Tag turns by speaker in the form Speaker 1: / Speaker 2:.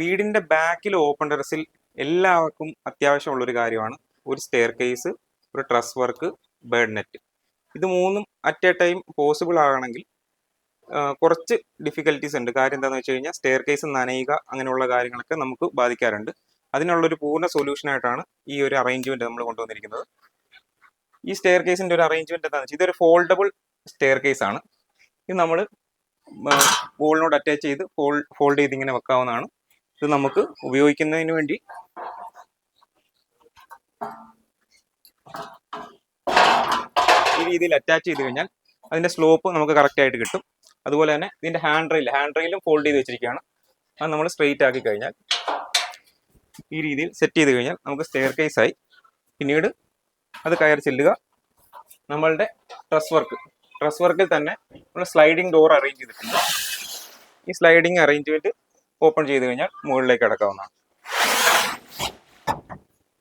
Speaker 1: വീടിന്റെ ബാക്കിൽ ഓപ്പൺ ടെറസിൽ എല്ലാവർക്കും അത്യാവശ്യമുള്ള ഒരു കാര്യമാണ്. ഒരു സ്റ്റെയർ കേസ് ഒരു ട്രസ് വർക്ക് ബേഡ് നെറ്റ് ഇത് മൂന്നും അറ്റ് എ ടൈം പോസിബിൾ ആകണമെങ്കിൽ കുറച്ച് ഡിഫിക്കൽറ്റീസ് ഉണ്ട്. കാര്യം എന്താണെന്ന് വെച്ച് കഴിഞ്ഞാൽ സ്റ്റെയർ കേസ് നനയുക അങ്ങനെയുള്ള കാര്യങ്ങളൊക്കെ നമുക്ക് ബാധിക്കാറുണ്ട്. അതിനുള്ളൊരു പൂർണ സൊല്യൂഷനായിട്ടാണ് ഈ ഒരു അറേഞ്ച്മെന്റ് നമ്മൾ കൊണ്ടുവന്നിരിക്കുന്നത്. ഈ സ്റ്റെയർ കേസിന്റെ ഒരു അറേഞ്ച്മെന്റ് എന്താണെന്ന് വെച്ചാൽ ഇതൊരു ഫോൾഡബിൾ സ്റ്റെയർ ആണ്. ഇത് നമ്മൾ ബോളിനോട് അറ്റാച്ച് ചെയ്ത് ഫോൾഡ് ഫോൾഡ് ചെയ്ത് ഇങ്ങനെ വെക്കാവുന്നതാണ്. ഇത് നമുക്ക് ഉപയോഗിക്കുന്നതിന് വേണ്ടി ഈ രീതിയിൽ അറ്റാച്ച് ചെയ്ത് കഴിഞ്ഞാൽ അതിന്റെ സ്ലോപ്പ് നമുക്ക് കറക്റ്റ് ആയിട്ട് കിട്ടും. അതുപോലെ തന്നെ ഇതിന്റെ ഹാൻഡ് റെയിൽ ഹാൻഡ് റെയിലും ഫോൾഡ് ചെയ്ത് വെച്ചിരിക്കുകയാണ്. അത് നമ്മൾ സ്ട്രെയിറ്റ് ആക്കി കഴിഞ്ഞാൽ ഈ രീതിയിൽ സെറ്റ് ചെയ്ത് കഴിഞ്ഞാൽ നമുക്ക് സ്റ്റെയർ ആയി. പിന്നീട് അത് കയറി ചെല്ലുക. നമ്മളുടെ ഡ്രസ് വർക്ക് ഡ്രസ് വർക്കിൽ തന്നെ നമ്മൾ സ്ലൈഡിംഗ് ഡോർ അറേഞ്ച് ചെയ്തിട്ടുണ്ട്. ഈ സ്ലൈഡിംഗ് അറേഞ്ച്മെന്റ് ഓപ്പൺ ചെയ്ത് കഴിഞ്ഞാൽ മുകളിലേക്ക് അടക്കാവുന്നതാണ്.